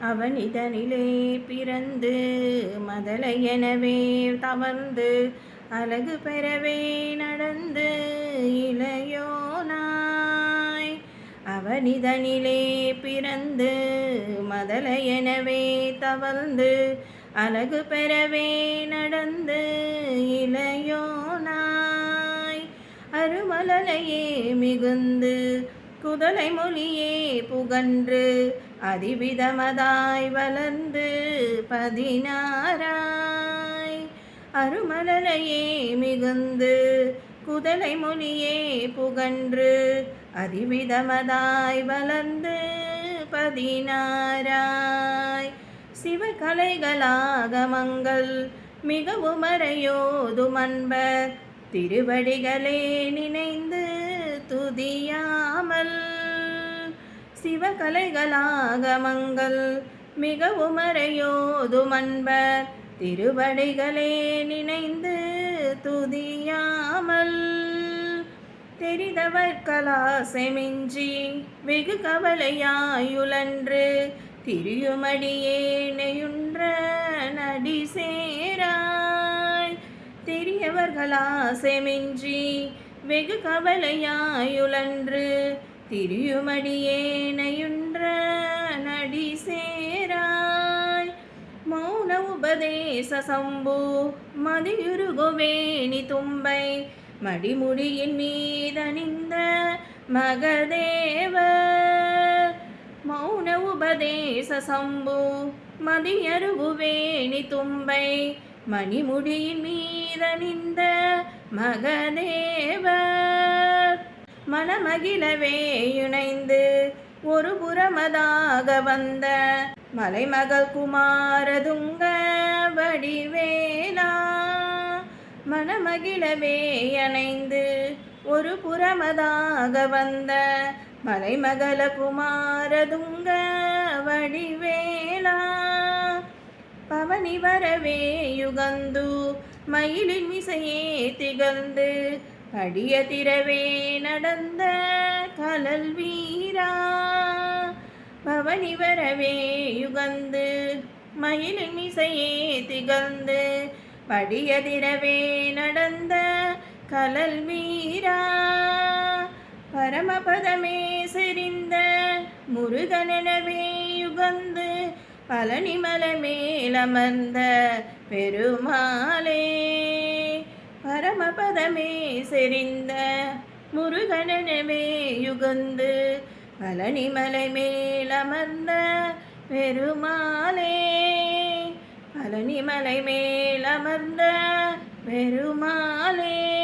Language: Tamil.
அவன் இதனிலே பிறந்து மதலை எனவே தவழ்ந்து அழகு பெறவே நடந்து இளையோனாய். அவனிதனிலே பிறந்து மதலை எனவே தவழ்ந்து அழகு பெறவே நடந்து இளையோனாய். அருமலையே மிகுந்து குதலை மொழியே புகன்று அதிவிதமதாய் வளர்ந்து பதினாராய் அருமலையே மிகுந்து குதலை மொழியே புகன்று அதிவிதமதாய் வளர்ந்து பதினாராய் சிவகலைகளாகமங்கள் மிகவும் அறையோதுமன்பர் திருவடிகளே நினைந்து துதியாமல் சிவகலைகளாகமங்கள் மிகவும் அறையோதும் அன்பர் திருவடிகளே நினைந்து துதியாமல் தெரிந்தவர் கலாசெமிஞ்சி வெகு கவலையாயுளன்று திரியுமடியே நெயுன்ற நடி சேராய். தெரியவர்களாசெமின்றி வெகு கவலையாயுழன்று திரியுமடியேனையுன்ற நடி சேராய். மௌன உபதேச சம்பு மதியுருகுவேணி தும்பை மடிமுடியின் மீதணிந்த மகதேவ. மௌன உபதேச சம்பு மதியருகுவேணி தும்பை மணிமுடியின் மீதணிந்த மகதேவர் மனமகிழவே இணைந்து ஒரு புறமதாக வந்த மலைமகள் குமாரதுங்க வடிவேலா. மனமகிழவே அணைந்து ஒரு புறமதாக வந்த மலைமகள குமாரதுங்க வடிவேலா. பவனி வரவே யுகந்து மயிலின் மிசையே திகழ்ந்து படிய திரவே நடந்த கலல் வீரா. பவனி வரவே யுகந்து மயிலின் மிசையே திகழ்ந்து படிய திரவே நடந்த கலல் வீரா. பரமபதமே செறிந்த முருகனெனவே யுகந்து பழனிமலை மேலமர்ந்த பெருமாளே. பரமபதமே செறிந்த முருகனெனவே யுகந்து பழனிமலை மேலமர்ந்த பெருமாளே. பழனிமலை மேலமர்ந்த பெருமாளே.